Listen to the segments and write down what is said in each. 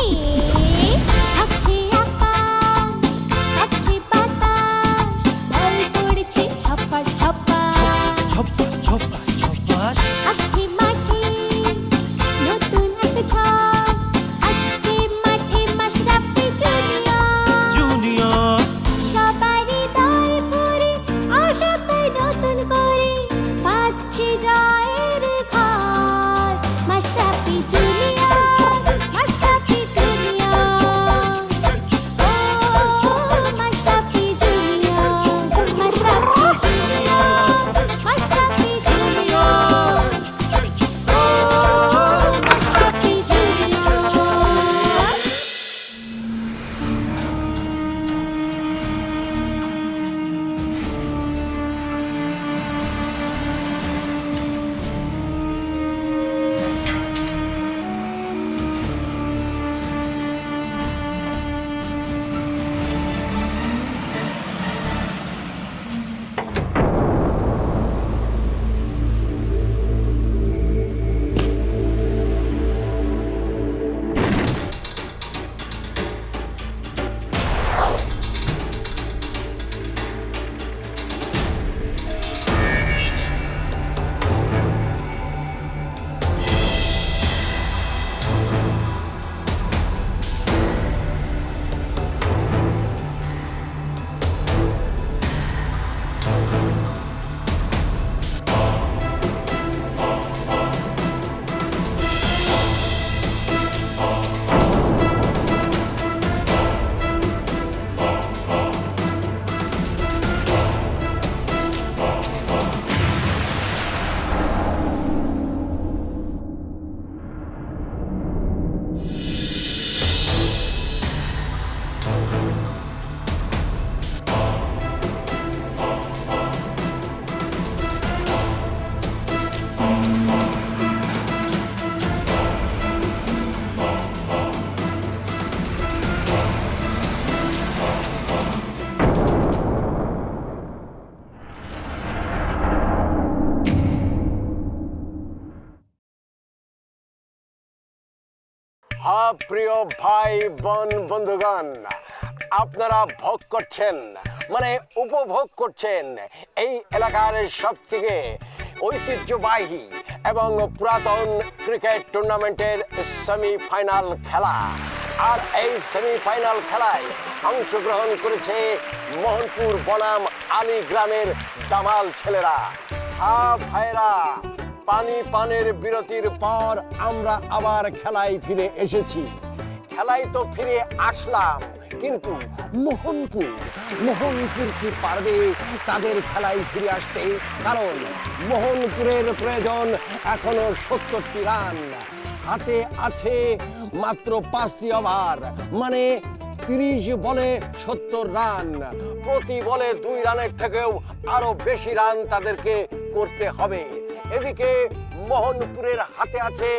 হে প্রিয় ভাই, বোন, বন্ধুগণ, আপনারা ভোগ করছেন মানে উপভোগ করছেন এই এলাকার সব থেকে ঐতিহ্যবাহী এবং পুরাতন ক্রিকেট টুর্নামেন্টের সেমিফাইনাল খেলা। আর এই সেমিফাইনাল খেলায় অংশগ্রহণ করেছে মোহনপুর বনাম আলী গ্রামের দামাল ছেলেরা। হা ভাইরা পানি পানের বিরতির পর আমরা আবার খেলায় ফিরে এসেছি। খেলায় তো ফিরে আসলাম, কিন্তু মোহনপুর মোহনপুর কি পারবে তাদের খেলায় ফিরে আসতে? কারণ মোহনপুরের প্রয়োজন এখনও সত্তরটি রান। হাতে আছে মাত্র পাঁচটি ওভার মানে তিরিশ বলে সত্তর রান। প্রতি বলে দুই রানের থেকেও আরও বেশি রান তাদেরকে করতে হবে। এদিকে মোহনপুরের হাতে আছে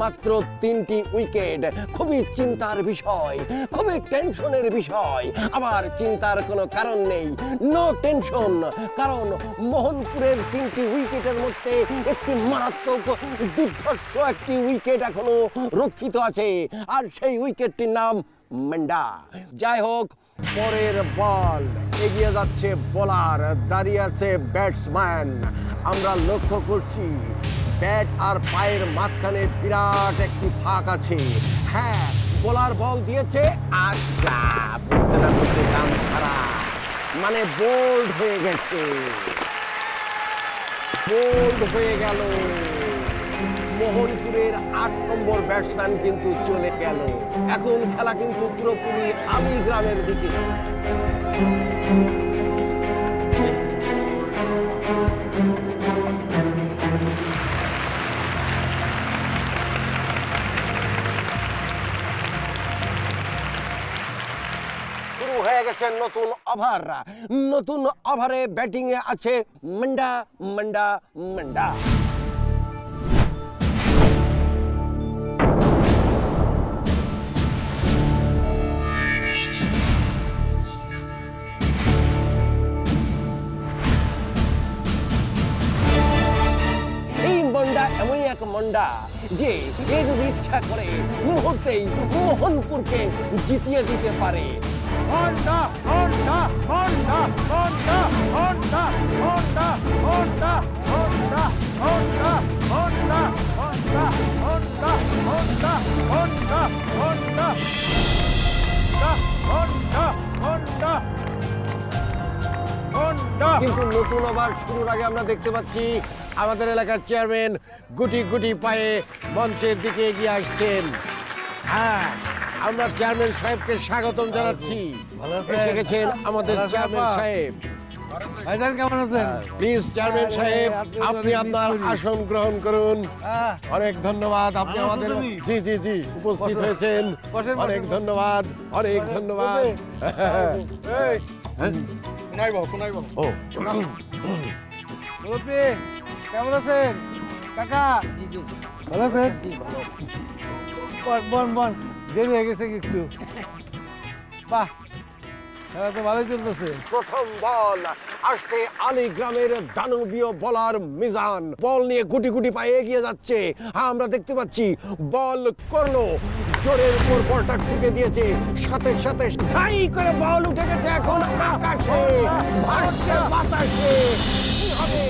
মাত্র তিনটি উইকেট। খুবই চিন্তার বিষয়, খুবই টেনশনের বিষয়। আবার চিন্তার কোনো কারণ নেই নো টেনশন কারণ মোহনপুরের তিনটি উইকেটের মধ্যে একটি মারাত্মক দুর্ধর্ষ একটি উইকেট এখনও রক্ষিত আছে, আর সেই উইকেটটির নাম মেন্ডা। যাই হোক, পরের বল, এগিয়ে যাচ্ছে বোলার দাঁড়িয়ে আছে ব্যাটসম্যান আমরা লক্ষ্য করছি ব্যাট আর পায়ের মাঝখানে বিরাট একটি ফাঁক আছে। হ্যাঁ বোলার বল দিয়েছে আচ্ছা বলতে না বলতে খারাপ মানে বোল্ড হয়ে গেছে। বোল্ড হয়ে গেল। মোহনপুরের আট নম্বর ব্যাটসম্যান কিন্তু চলে গেল। এখন খেলা কিন্তু পুরোপুরি আলী গ্রামের দিকে। শুরু নতুন ওভার। নতুন ওভারে ব্যাটিং এ আছে মন্ডা মন্ডা মন্ডা। এক মন্ডা যে এ ইচ্ছা করে মুহূর্তেই মোহনপুরকে জিতিয়ে দিতে পারে। Honda Honda Honda Honda Honda Honda Honda Honda Honda Honda Honda Honda Honda Honda Honda Honda Honda Honda কিন্তু নতুন আবার শুরুর আগে আমরা দেখতে পাচ্ছি আমাদের এলাকার চেয়ারম্যান গুটি গুটি পায়ে মঞ্চের দিকে এগিয়ে আসছেন হ্যাঁ আমরা চেয়ারম্যান সাহেবকে স্বাগতম জানাচ্ছি। ভালো এসে গেছেন আমাদের চেয়ারম্যান সাহেব। ভাইজান কেমন আছেন? প্লিজ চেয়ারম্যান সাহেব আপনি আপনার আসন গ্রহণ করুন। অনেক ধন্যবাদ আপনি ভালো আমাদের? জি জি জি উপস্থিত হয়েছেন। অনেক ধন্যবাদ অনেক ধন্যবাদ। হ্যাঁ? ও। কেমন আছেন? কাকা? ভালো আছেন? বন, বন বন। দেরি হয়ে গেছে একটু? বাহ, খেলা তো ভালোই চলতেছে। প্রথম বল, আসছে গ্রামের দানবীয় বলার মিজান। বল নিয়ে গুটি গুটি পায়ে এগিয়ে যাচ্ছে। হ্যাঁ আমরা দেখতে পাচ্ছি, বল করল। জোরের উপর বলটা ঠুকে দিয়েছে। সাথে সাথে ঠাই করে বল উঠে গেছে এখন আকাশে, ভাসছে বাতাসে। কি হবে?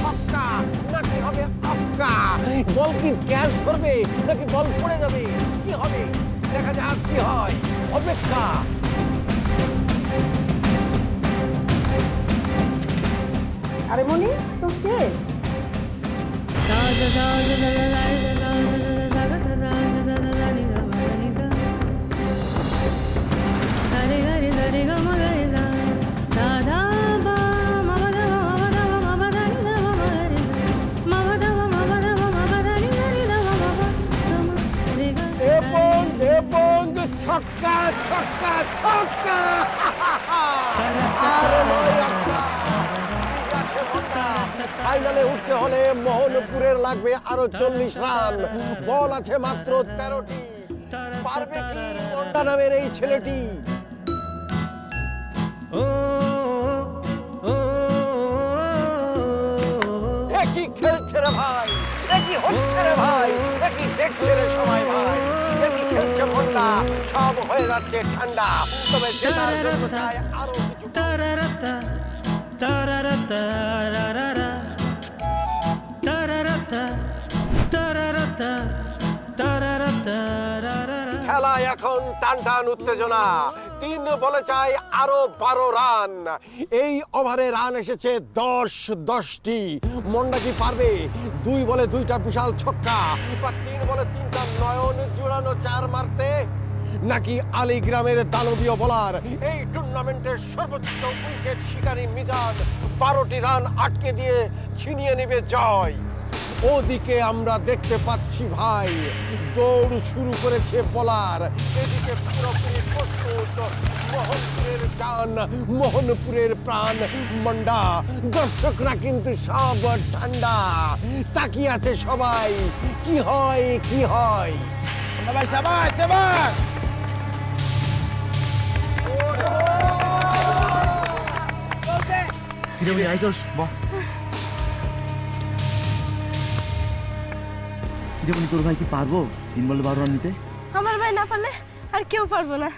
ছক্কা নাকি হবে আক্কা বল কি ক্যাচ ধরবে? নাকি বল পড়ে যাবে? কি হবে? দেখা যাক কি হয়। অপেক্ষা। আরে মনি তো শেষ। ছক্কা ছক্কা ছক্কা। আর নয় ফাইনালে উঠতে হলে মোহনপুরের লাগবে আরও চল্লিশ রান। বল আছে মাত্র তেরোটি। পারবে কি নামের এই ছেলেটি? একই খেলছে রে ভাই? একই হচ্ছে রে ভাই? একই দেখছে রে সবাই ভাই? মন্ডা সব হয়ে যাচ্ছে ঠান্ডা। তবে জেতার জন্য চাই আরও কিছু খেলা এখন টান টান উত্তেজনা। তিন বলে চাই আরও বারো রান। এই ওভারে রান এসেছে দশ দশটি। মন্ডা কি পারবে? দুই বলে দুইটা বিশাল ছক্কা। তিন বলে তিনটা নয়ন জোড়ানো চার মারতে? নাকি আলী গ্রামের দানবীয় বলার এই টুর্নামেন্টের সর্বোচ্চ উইকেট শিকারী মিজান বারোটি রান আটকে দিয়ে ছিনিয়ে নেবে জয়? ওদিকে আমরা দেখতে পাচ্ছি ভাই দৌড় শুরু করেছে বলার। এদিকে পুরোপুরি প্রস্তুত মোহনপুরের জান মোহনপুরের প্রাণ মন্ডা দর্শকরা কিন্তু সব ঠান্ডা। তাকিয়ে আছে সবাই কি হয় কি হয়? সবাই সবাই সবাই! কিরে আইসস? বাহ। কিরে বলি তোর ভাই কি পারব? তিন বলে বারো রান নিতে? আমার ভাই না পারলে আর কেউ পারব না।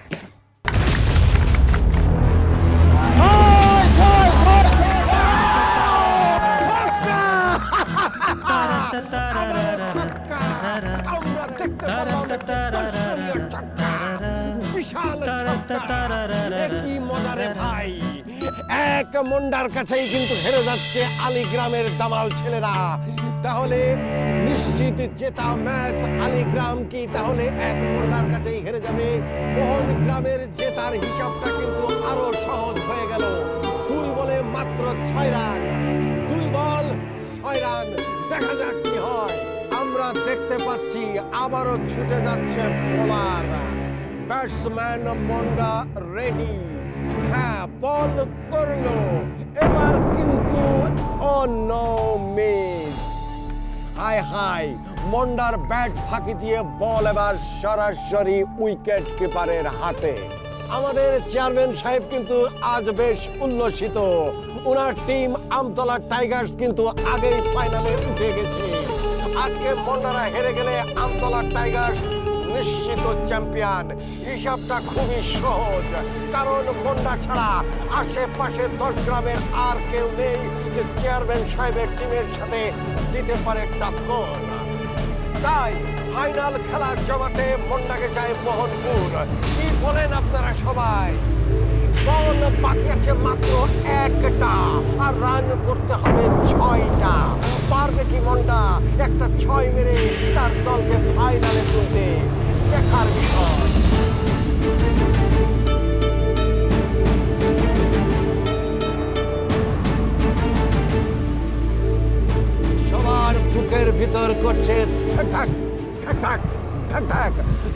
কি ভাই এক মন্ডার কাছেই কিন্তু হেরে যাচ্ছে আলী গ্রামের দামাল ছেলেরা। তাহলে নিশ্চিত জেতা ম্যাচ আলিগ্রাম কি? তাহলে এক মন্ডার কাছেই হেরে যাবে। মোহন গ্রামের জেতার হিসাবটা কিন্তু আরও সহজ হয়ে গেল। দুই বলে মাত্র ছয় রান। দুই বল, ছয় রান। দেখা যাক কি হয়। আমরা দেখতে পাচ্ছি আবারও ছুটে যাচ্ছে বোলার। Batsman মন্ডা ready. হ্যাঁ বল করল। এবার কিন্তু অন্য মিস হাই হাই মন্ডার ব্যাট ফাঁকি দিয়ে বল এবার সরাসরি উইকেট কিপারের হাতে। আমাদের চেয়ারম্যান সাহেব কিন্তু আজ বেশ উল্লসিত। ওনার টিম আমতলা টাইগার্স কিন্তু আগেই ফাইনালে উঠে গেছে। আজকে মন্ডারা হেরে গেলে আমতলা টাইগার্স নিশ্চিত চ্যাম্পিয়ন হিসাবটা খুবই সহজ, কারণ মন্ডা ছাড়া আশেপাশে দশ গ্রামের আর কেউ নেই যে চেয়ারম্যান সাহেবের টিমের সাথে দিতে পারে টক্কর। তাই ফাইনাল খেলা জমাতে মন্ডাকে চায় মোহনপুর। কি বলেন আপনারা সবাই? বল বাকি আছে মাত্র একটা, আর রান করতে হবে ছয়টা। পারবে কি মন্ডা একটা ছয় মেরে তার দলকে ফাইনালে তুলতে। দেখার বিষয় সবার বুকের ভিতর করছে ঠাক ঠাক ঠাক ঠাক ঠাক ঠাক।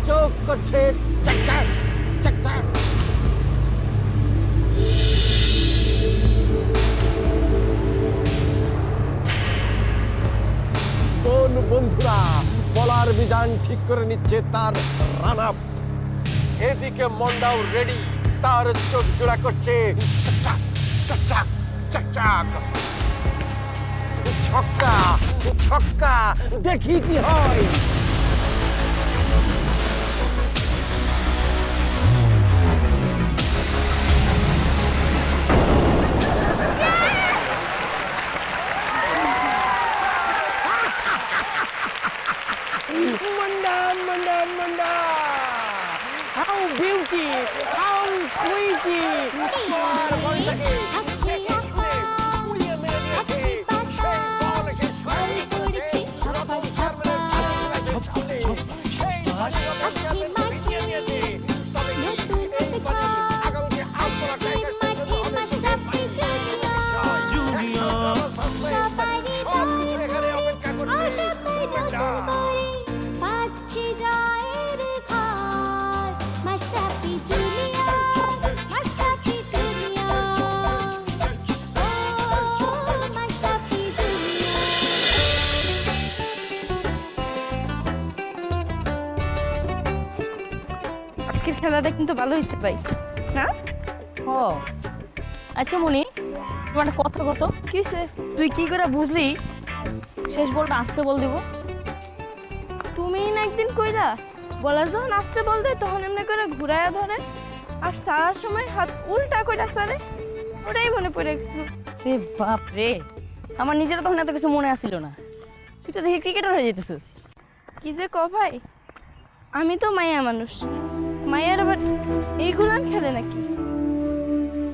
চোখ করছে ঠাক চাক ঠিক করে নিচ্ছে তার রান আপ এদিকে মন্ডাও রেডি তার চোখ জোড়া করছে। ছক্কা ছক্কা, দেখি কি হয়। 않는다. How beauty, how sweetie. খেলাটা কিন্তু ভালো হয়েছে ভাই। না? ও আচ্ছা মনি তোমার কথা কত? কিসে তুই কি করে বুঝলি? শেষ বলটা আসতে বল দিব। তুমি না একদিন কইরা বলার যখন আসতে বলতে তখন এমনি করে ঘুরায়া ধরে আর সারার সময় হাত উল্টা কইরা সারে। ওটাই মনে পড়ে গেছিল। রে বাপ রে আমার নিজের তখন এত কিছু মনে আসছিল না। তুই তো দেখি ক্রিকেটার হয়ে যেতেছিস। কি যে ক ভাই আমি তো মায়া মানুষ। মায়ের আবার এইগুলান খেলে নাকি?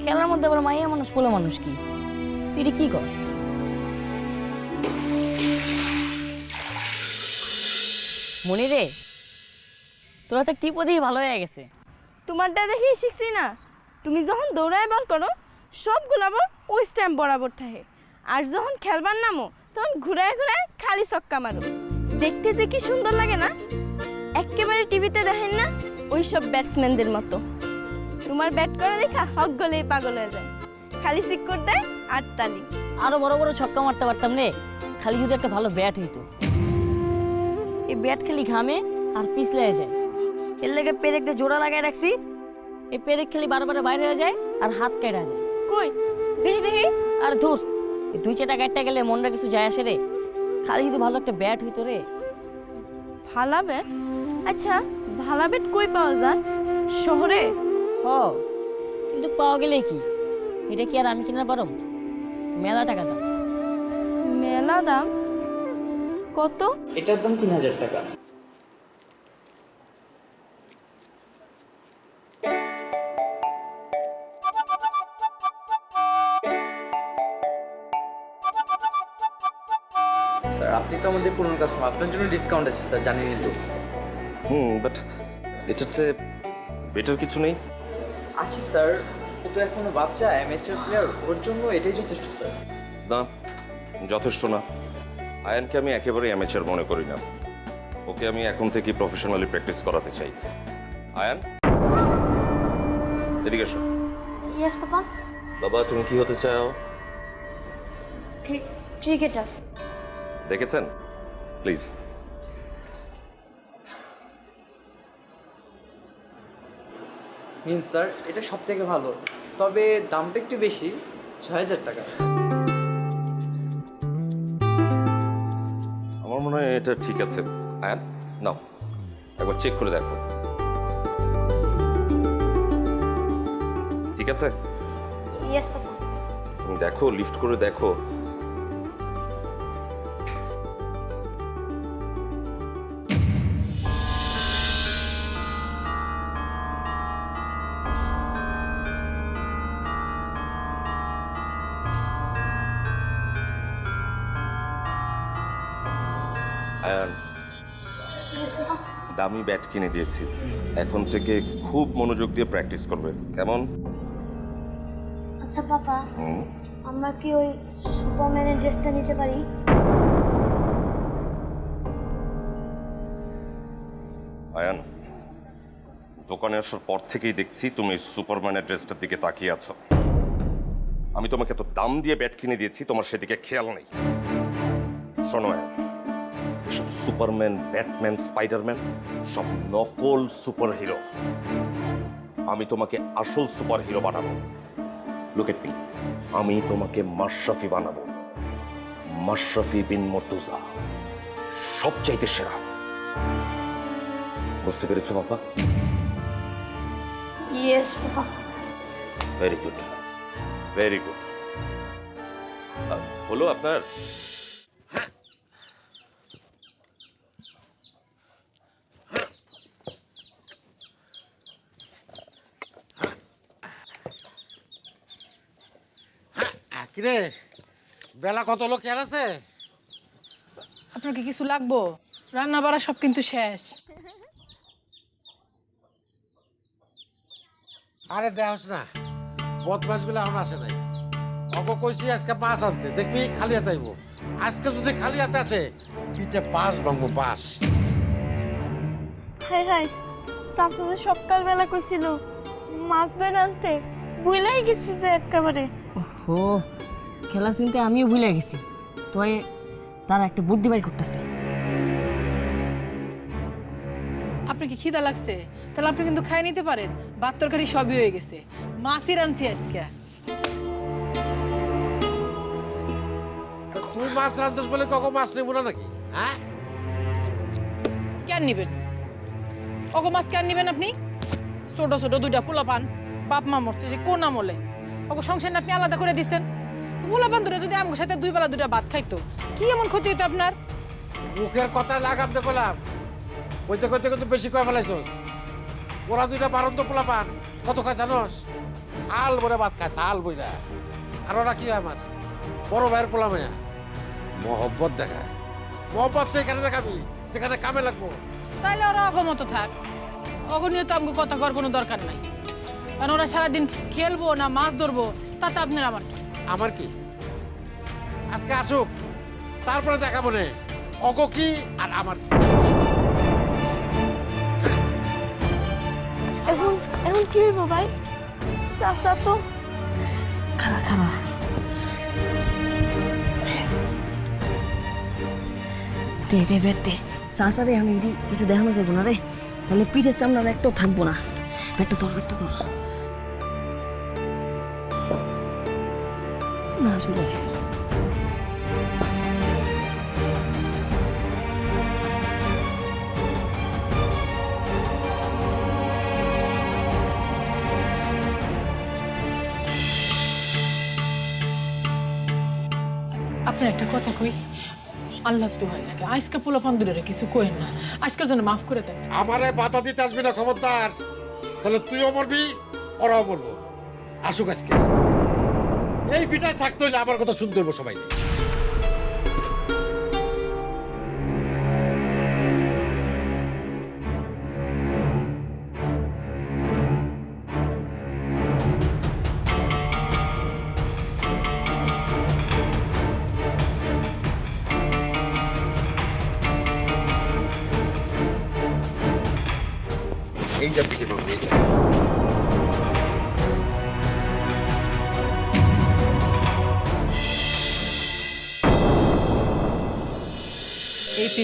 খেলার মধ্যে আবার মাইয়া মানুষ পোলা মানুষ কি? তুই এটা কি করস মনি রে তোরা তো টিপো দিয়ে ভালো হয়ে গেছে। তোমারটা দেখেই শিখছি না। তুমি যখন দৌড়ায় বল করো সবগুলো আবার ওই স্ট্যাম্প বরাবর থাকে। আর যখন খেলবার নামো তখন ঘুরায় ঘুরায় খালি চক্কা মারো। দেখতে যে কি সুন্দর লাগে না? একেবারে টিভিতে দেখেন না? ওই সব ব্যাটসম্যানদের মতো। তোমার ব্যাট করে দেখা হক গলেই পাগল হয়ে যায়। খালি সিক্কর দেয় আর তালি। আরও বড় বড় ছক্কা মারতে পারতাম রে খালি যদি একটা ভালো ব্যাট হইতো। এই ব্যাট খালি ঘামে আর পিছলে যায়। এর লেগে পেরেক দিয়ে জোড়া লাগাই রাখছি। এই পেরেক খালি বারবার বাইরে হয়ে যায় আর হাত কেটে যায়। কই? দেখি দেখি। আর ধুর এই দুই চারটা কাটতে গেলে মনটা কিছু যায় আসে রে। খালি যদি ভালো একটা ব্যাট হইতো রে। ভালো ব্যাট আচ্ছা ভালা ব্যাট কই পাওয়া যায়? শহরে? হ কিন্তু পাওয়া গেলে কি? এটা কি আর আমি কিনা পারম? মেলা টাকা দাম। মেলা দাম? কত? এটার দাম তিন হাজার টাকা। স্যার আপনি তো আমাদের পুরনো কাস্টমার আপনার জন্য ডিসকাউন্ট আছে স্যার জানেনই তো হুম বাট এটার চেয়ে বেটার কিছু নেই। আছে স্যার ও তো এখনও বাচ্চা অ্যামেচার প্লেয়ার ওর জন্য এটাই যথেষ্ট স্যার। না যথেষ্ট না। আয়ানকে আমি একেবারেই অ্যামেচার মনে করি না। ওকে আমি এখন থেকে প্রফেশনালি প্র্যাকটিস করাতে চাই। আয়ান? এদিকে এসো। Yes papa. বাবা তুমি কি হতে চাও? ক্রিকেটার। দেখেছেন? প্লিজ নিন স্যার এটা সব থেকে ভালো। তবে দামটা একটু বেশি ছয় হাজার টাকা। আমার আমার মনে হয় এটা ঠিক আছে। আয়ান নাও একবার চেক করে দেখো। ঠিক আছে? তুমি দেখো লিফট করে দেখো। দামি ব্যাট কিনে দিয়েছি। এখন থেকে খুব মনোযোগ দিয়ে প্র্যাকটিস করবে। কেমন? আচ্ছা পাপা। আমরা কি ওই সুপারম্যানের ড্রেসটা নিতে পারি? আয়ান দোকানে আসার পর থেকেই দেখছি তুমি সুপারম্যানের ড্রেসটার দিকে তাকিয়ে আছো। আমি তোমাকে তো দাম দিয়ে ব্যাট কিনে দিয়েছি তোমার সেদিকে খেয়াল নেই। শোনো আয়ান। সুপারম্যান ব্যাটম্যান স্পাইডারম্যান সব নকল সুপার হিরো আমি তোমাকে আসল সুপার হিরো বানাবো। লুক এট মি আমি তোমাকে মাশরাফি বানাবো। মাশরাফি বিন মর্তুজা সবচাইতে সেরা। বুঝতে পেরেছ বাবা yes papa. Very good very good হলো আপনার কিরে বেলা কত লোক খেয়াল আছে? আপনার কি কিছু লাগবো? রান্না বাড়া সব কিন্তু শেষ। আরে দেহস না বদমাসগুলো এখন আসে নাই। অগ কইছি আজকে বাস আনতে দেখবি খালি হাতে আইব। আজকে যদি খালি হাতে আসে পিঠে বাস ভাঙবো বাস হাই হাই চাচা যে সকালবেলা কইছিল মাছ ধরে আনতে ভুলেই গেছি যে একেবারে ও খেলা চিনতে আমিও ভুলে গেছি। তোয় তারা একটা বুদ্ধি বাড়ি করতেছে। আপনার কি খিদা লাগছে? তাহলে আপনি কিন্তু খাই নিতে পারেন। ভাত তরকারি সবই হয়ে গেছে। মাছই রাঁধছি আজকে। তুই মাছ রাঁধছিস বলে কখন মাছ নেব না নাকি? হ্যাঁ? কেন নিবেন? অগো মাছ কেন নিবেন আপনি? ছোট ছোট দুইটা পোলা পান বাপ মা মরছে যে কোন আমলে? অগো সংসার না আপনি আলাদা করে দিচ্ছেন তো পোলা পান ধরে যদি আমার সাথে দুই বেলা দুইটা ভাত খাইতো কি এমন ক্ষতি হতো আপনার? মুখের কথা লাগাম দে বললাম কইতে কইতে কিন্তু বেশি কয়ে ফেলাইছস। ওরা দুইটা বারন্ত পোলা পান কত খায় জানোস? তাল বলে ভাত খায় তাল বইরা। আর ওরা কি হয় আমার? বড় ভাইয়ের পোলা মেয়া মহব্বত দেখায়। মহব্বত সেখানে দেখাবি সেখানে কামে লাগবো। তাইলে ওরা অগমত থাক। অগনীয় তো আমাকে কথা করার কোনো দরকার নাই। কারণ ওরা সারাদিন খেলব না মাছ ধরবো তাতে আপনার আমার কি? আমার কি? আজকে আসুক তারপরে দেখাবো নে অগ কি আর আমার কি? এখন এখন কি হইব ভাই? চাচা তো খারা খারা দে দে বেট দে। সাসারে আমি কিছু দেখানো যাব না রে তাহলে পিঠের সামনে আর একটাও থাকব না। বেটটা ধর বেটটা ধর। চলে আপনার একটা কথা কই আল্লাহ তো হয় লাগে। আজকে পোলা পান্দুরের কিছু কইেন না। আজকের জন্য মাফ করে দেন। আমারে বাধা দিতে আসবি না, খবরদার। তাহলে তুইও মরবি, ওরাও মরবো। আসুক আজকে। এই বিটায় থাকতে হলে আমার কথা শুনতে হইব সবাই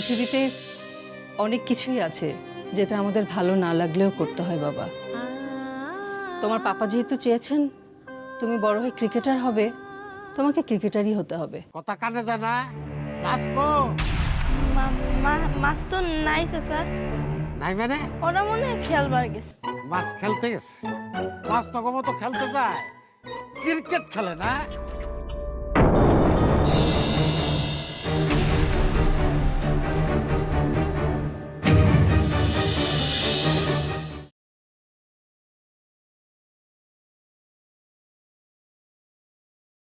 পৃথিবীতে অনেক কিছুই আছে যেটা আমাদের ভালো না লাগলেও করতে হয় বাবা। তোমার পাপা যেহেতু চেয়েছেন তুমি বড় হয়ে ক্রিকেটার হবে তোমাকে ক্রিকেটারই হতে হবে। কথা কানে জানা মা- মা- মাছ তো নাই চাচা। নাই মানে? ওরা মনে হয় খেলবার গেছে। মাছ খেলতে গেছে। মাছ তখন তো খেলতে যায়। ক্রিকেট খেলে না?